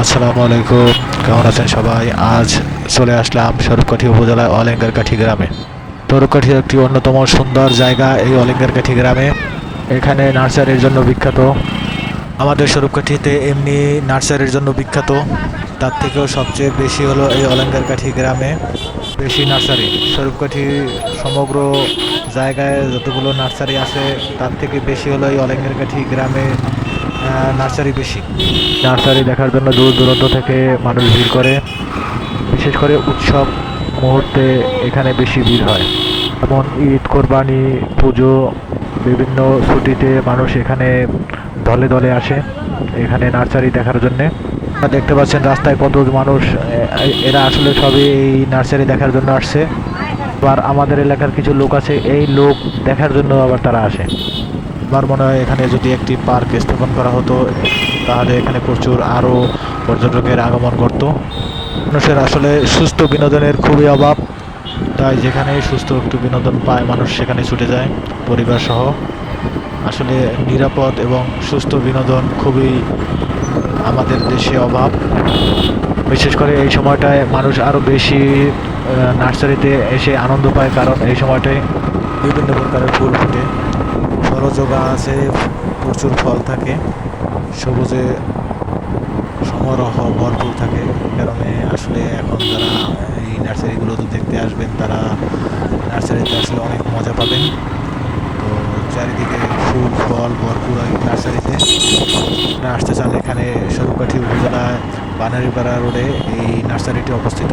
আসসালামু আলাইকুম। কেমন আছেন সবাই? আজ চলে আসলাম স্বরূপকাঠি উপজেলায় অলঙ্গারকাঠি গ্রামে। স্বরূপকাঠি একটি অন্যতম সুন্দর জায়গা এই অলঙ্গারকাঠি গ্রামে। এখানে নার্সারির জন্য বিখ্যাত। আমাদের স্বরূপকাঠিতে এমনি নার্সারির জন্য বিখ্যাত। তার থেকেও সবচেয়ে বেশি হলো এই অলঙ্কারকাঠি গ্রামে। বেশি নার্সারি। স্বরূপকাঠি সমগ্র জায়গায় যতগুলো নার্সারি আছে, তার থেকে বেশি হলো এই অলঙ্কারকাঠি গ্রামে নার্সারি বেশি। নার্সারি দেখার জন্য দূর দূরান্ত থেকে মানুষ ভিড় করে। বিশেষ করে উৎসব মুহূর্তে এখানে বেশি ভিড় হয়। যেমন ঈদ, কোরবানি, পুজো, বিভিন্ন ছুটিতে মানুষ এখানে দলে দলে আসে, এখানে নার্সারি দেখার জন্যে। দেখতে পাচ্ছেন রাস্তায় কত মানুষ এরা আসলে সবই এই নার্সারি দেখার জন্য আসছে। আবার আমাদের এলাকার কিছু লোক আছে, এই লোক দেখার জন্য আবার তারা আসে। আমার মনে হয় এখানে যদি একটি পার্ক স্থাপন করা হতো, তাহলে এখানে প্রচুর আরও পর্যটকের আগমন করতো মানুষের আসলে সুস্থ বিনোদনের খুবই অভাব, তাই যেখানে সুস্থ একটু বিনোদন পায় মানুষ সেখানে ছুটে যায়, পরিবার সহ। আসলে নিরাপদ এবং সুস্থ বিনোদন খুবই আমাদের দেশে অভাব। বিশেষ করে এই সময়টায় মানুষ আরও বেশি নার্সারিতে এসে আনন্দ পায়, কারণ এই সময়টায় বিভিন্ন প্রকারের ফুল ফুটে। সরজগা আছে, প্রচুর ফল থাকে, সবুজে সমারোহ ভরপুর থাকে, কারণে আসলে এখন যারা এই নার্সারিগুলোতে দেখতে আসবেন, তারা নার্সারিতে আসলে অনেক মজা পাবেন। তো চারিদিকে ফুল, ফল ভরপুর এই নার্সারিতে। আপনারা আসতে চান এখানে স্বরূপকাঠি উপজেলায়, বানারিপাড়া রোডে এই নার্সারিটি অবস্থিত।